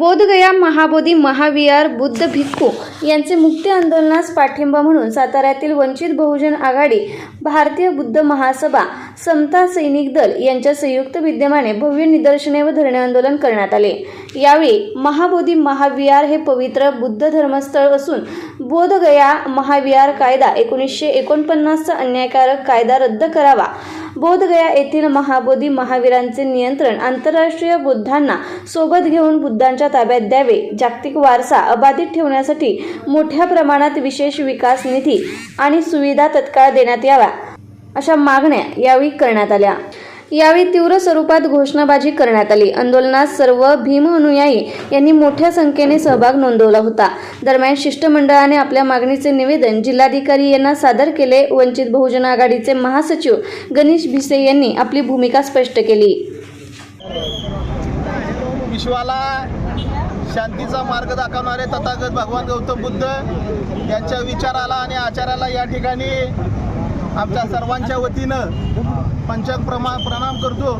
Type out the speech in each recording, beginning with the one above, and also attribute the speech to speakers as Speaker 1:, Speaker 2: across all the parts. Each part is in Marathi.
Speaker 1: बोधगया महाबोधी महाविहार बुद्ध भिक्खू यांचे मुक्ती आंदोलनास पाठिंबा म्हणून साताऱ्यातील वंचित बहुजन आघाडी भारतीय बुद्ध महासभा समता सैनिक दल यांच्या संयुक्त विद्यमाने भव्य निदर्शने व धरणे आंदोलन करण्यात आले. यावेळी महाबोधी महाविहार हे पवित्र बुद्ध धर्मस्थळ असून बोधगया महाविहार कायदा एकोणीसशे एकोणपन्नासचा अन्यायकारक कायदा रद्द करावा बोधगया येथील महाबोधी महावीरांचे नियंत्रण आंतरराष्ट्रीय बुद्धांना सोबत घेऊन बुद्धांच्या ताब्यात द्यावे. जागतिक वारसा अबाधित ठेवण्यासाठी मोठ्या प्रमाणात विशेष विकास निधी आणि सुविधा तत्काळ देण्यात याव्या अशा मागण्या यावेळी करण्यात आल्या. यावेळी तीव्र स्वरूपात घोषणाबाजी करण्यात आली. आंदोलनात सर्व भीम अनुयायी यांनी मोठ्या संख्येने सहभाग नोंदवला होता. दरम्यान शिष्टमंडळाने आपल्या मागणीचे निवेदन जिल्हाधिकारी यांना सादर केले. वंचित बहुजन आघाडीचे महासचिव गणेश भिसे यांनी आपली भूमिका स्पष्ट केली.
Speaker 2: विश्वाला शांतीचा मार्ग दाखवणारे तथागत भगवान गौतम बुद्ध यांच्या विचाराला आणि आचाराला या ठिकाणी आमच्या सर्वांच्या वतीनं पंचांग प्रमा प्रणाम करतो.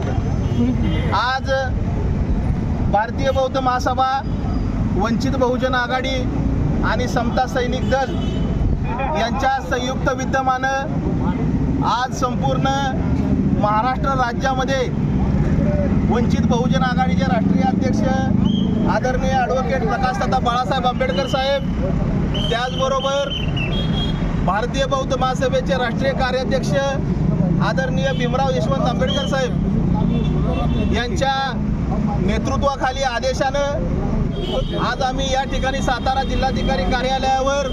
Speaker 2: आज भारतीय बौद्ध महासभा वंचित बहुजन आघाडी आणि समता सैनिक दल यांच्या संयुक्त विद्यमानं आज संपूर्ण महाराष्ट्र राज्यामध्ये वंचित बहुजन आघाडीचे राष्ट्रीय अध्यक्ष आदरणीय ॲडव्होकेट प्रकाशदादा बाळासाहेब आंबेडकर साहेब त्याचबरोबर भारतीय बौद्ध महासभेचे राष्ट्रीय कार्याध्यक्ष आदरणीय भीमराव यशवंत आंबेडकर साहेब यांच्या नेतृत्वाखाली आदेशानं आज आम्ही या ठिकाणी सातारा जिल्हाधिकारी कार्यालयावर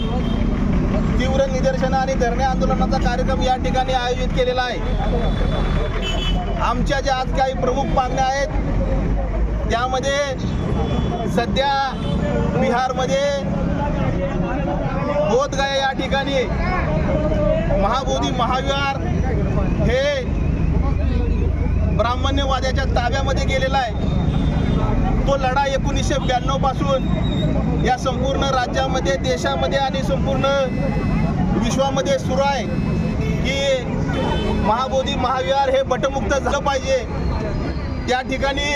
Speaker 2: तीव्र निदर्शनं आणि धरणे आंदोलनाचा कार्यक्रम या ठिकाणी आयोजित केलेला आहे. आमच्या ज्या आज काही प्रमुख मागण्या आहेत त्यामध्ये सध्या बिहारमध्ये बोधगया या ठिकाणी महाबोधी महाविहार हे ब्राह्मण्यवाद्याच्या ताब्यामध्ये गेलेला आहे. तो लढा एकोणीसशे ब्याण्णवपासून या संपूर्ण राज्यामध्ये देशामध्ये आणि संपूर्ण विश्वामध्ये सुरू आहे की महाबोधी महाविहार हे बटमुक्त झालं पाहिजे. त्या ठिकाणी